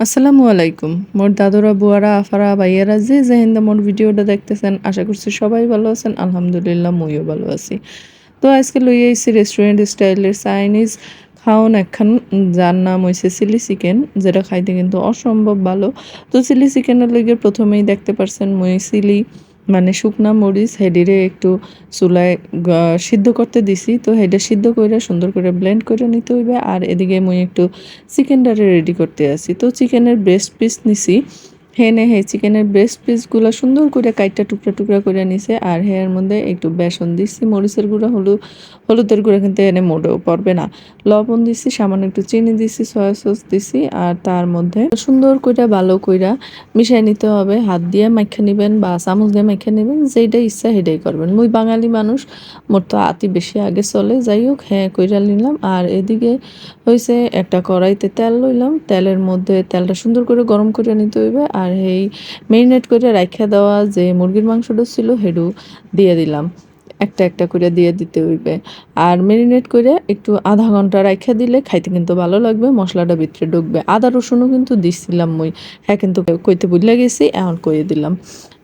আসসালামু আলাইকুম। মোর দাদুরা, বুয়ারা, আফারা, ভাইয়ারা যে যেহিন্দা মোর ভিডিওটা দেখতেছেন, আশা করছি সবাই ভালো আছেন। আলহামদুলিল্লাহ, মইও ভালো আছি। তো আজকে লই আইছি রেস্টুরেন্ট স্টাইলের চাইনিজ খাওন একখান, যার নাম হয়েছে চিলি চিকেন যেটা খাইতে কিন্তু অসম্ভব ভালো। তো চিলি চিকেনের লগে প্রথমেই দেখতে পারছেন মই চিলি মানে শুকনা মরিচ হেডিরে একটু চুলায় সিদ্ধ করতে দিছি। তো হেডে সিদ্ধ করে সুন্দর করে ব্লেন্ড করে নিতে হইবে। আর এদিকে মুই একটু চিকেনটারে রেডি করতে আসি তো চিকেনের ব্রেস্ট পিস নিছি। হেনে হে চিকেনের ব্রেস্ট পিসগুলো সুন্দর করে কাইটটা টুকরা টুকরা করে নিছে আর হেয়ার মধ্যে একটু বেসন দিচ্ছি মরিচের গুঁড়া হলুদ হলুদের গুঁড়া কিন্তু এনে মোটেও পড়বে না। লবণ দিছি, সামান্য একটু চিনি দিছি সয়া সস দিছি আর তার মধ্যে সুন্দর কইরা, ভালো কইরা মিশাই নিতে হবে। হাত দিয়ে মাইখা নিবেন বা চামচ দিয়ে মাইখা নিবেন, যেইটা ইচ্ছা সেটাই করবেন। মুই বাঙালি মানুষ, মোর তো আতি বেশি আগে চলে। যাই হোক হ্যাঁ কইরা নিলাম। আর এদিকে হয়েছে একটা কড়াইতে তেল লইলাম। তেলের মধ্যে তেলটা সুন্দর করে গরম করে নিতে হইবে আর এই মেরিনেট করে রাখা দেওয়া যে মুরগির মাংসটা ছিল হেডু দিয়ে দিলাম। একটা একটা করে দিয়ে দিতে হইবে। আর মেরিনেট করে একটু আধা ঘণ্টা রাখা দিলে খাইতে কিন্তু ভালো লাগবে, মশলাটা ভিতরে ঢুকবে। আদা রসুনও কিন্তু দিছিলাম মই হ্যাঁ কিন্তু কইতে বুঝলে গেছি, এখন কইয়ে দিলাম।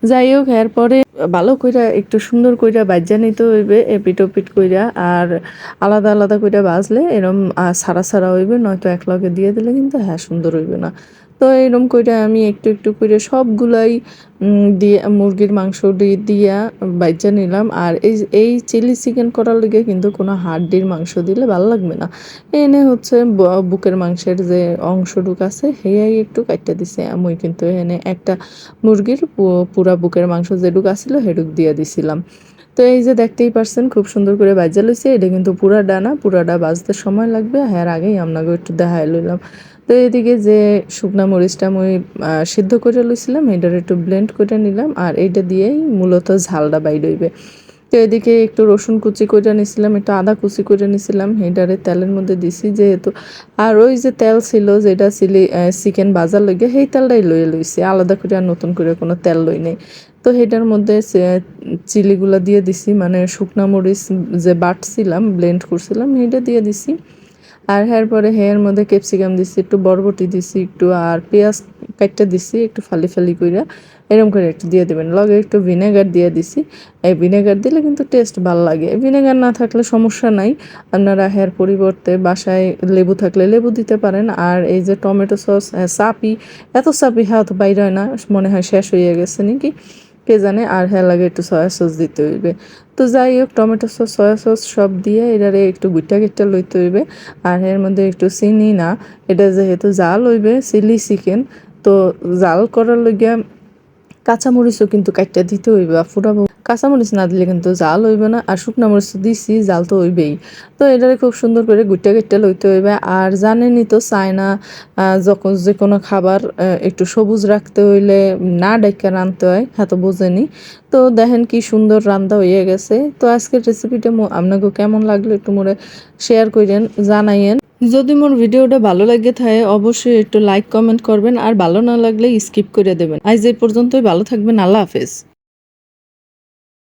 যাই হোক, এরপরে ভালো কইরা একটু সুন্দর কইরা বাজ্যা নিতে হইবে এপিট ওপিট কইরা, আর আলাদা আলাদা কইরা বাজলে এরম সারা সারা হইবে, নয়তো একলগে দিয়ে দিলে কিন্তু হ্যাঁ সুন্দর হইবে না। তো এরম কইরা আমি একটু একটু করে সবগুলাই দিয়ে, মুরগির মাংস দিয়ে দিয়া বাইজা নিলাম। আর এই এই চিলি চিকেন করার লিগে কিন্তু কোনো হাড্ডির মাংস দিলে ভালো লাগবে না। এনে হচ্ছে বুকের মাংসের যে অংশটুক আছে সেয়াই একটু কাটতে দিছে। আমি কিন্তু এনে একটা মুরগির পুরা বুকের মাংস যেটুক আছিল সেটুক দিয়ে দিছিলাম। তো এই যে দেখতেই পারছেন, খুব সুন্দর করে বাজা লইছে। এটা কিন্তু পুরা ডানা, পুরাটা বাজতে সময় লাগবে। হ্যাঁ আগেই আপনাকে একটু দেখাই লইলাম। তো এদিকে যে শুকনা মরিচটা আমি সিদ্ধ করে লইছিলাম, এটার একটু ব্লেন্ড করে নিলাম আর এইটা দিয়েই মূলত ঝালটা বাইর হইবে। তো এদিকে একটু রসুন কুচি করে নিছিলাম, একটু আদা কুচি করে নিছিলাম হেডারে তেলের মধ্যে দিছি যেহেতু। আর ওই যে তেল ছিল, যেটা চিলি চিকেন বাজার লইগে, সেই তেলটাই লইয়ে লইছি, আলাদা করে আর নতুন করে কোনো তেল লই নেই। তো সেটার মধ্যে চিলিগুলো দিয়ে দিছি মানে শুকনা মরিচ যে বাটছিলাম ব্লেন্ড করছিলাম, সেইটা দিয়ে দিছি। আর এর পরে হেয়ার মধ্যে ক্যাপসিকাম দিছি, একটু বরবটি দিছি, একটু, আর পেঁয়াজ কাটটা দিছি, একটু ফালি ফালি কইরা এরকম করে একটু দিয়ে দেবেন। লগে একটু ভিনেগার দিয়ে দিছি। এই ভিনেগার দিলে কিন্তু টেস্ট ভালো লাগে। ভিনেগার না থাকলে সমস্যা নাই। আপনারা হেয়ার পরিবর্তে বাসায় লেবু থাকলে লেবু দিতে পারেন। আর এই যে টমেটো সস চাপি এত চাপি হাত বাইর হয় না, মনে হয় শেষ হয়ে গেছে নাকি? কে জানে আর হ্যাঁ লাগে একটু সয়া সস দিতে হইবে। তো যাই হোক টমেটো সস সয়া সস সব দিয়ে এটারে একটু গুইটা গিটা লইতে হইবে। আর এর মধ্যে একটু চিনি না, এটা যেহেতু জাল হইবে, চিলি চিকেন তো জাল করার লইগিয়া কাঁচামরিচও কিন্তু কাটটা দিতে হইবে ফুটাবো। কাঁচামরিচ না দিলে কিন্তু জাল হইবে না আর শুকনা মরিচ দিছি, জাল তো হইবেই। তো এটারে খুব সুন্দর করে গুইটা গিটটা লইতে হইবে। আর জানেনই তো চায়না যখন যে কোনো খাবার একটু সবুজ রাখতে হইলে না ডাইকা রানতে হয় হ্যাঁ তো বোঝেনি। তো দেখেন কি সুন্দর রান্না হয়ে গেছে। তো আজকের রেসিপিটা আপনাকে কেমন লাগল একটু মোরে শেয়ার করেন জানাইয়েন। যদি মোর ভিডিওটা ভালো লাগে থাকে, অবশ্যই একটু লাইক কমেন্ট করবেন, আর ভালো না লাগলে স্কিপ করে দেবেন। আজ এই পর্যন্তই, ভালো থাকবেন, আল্লাহ হাফেজ।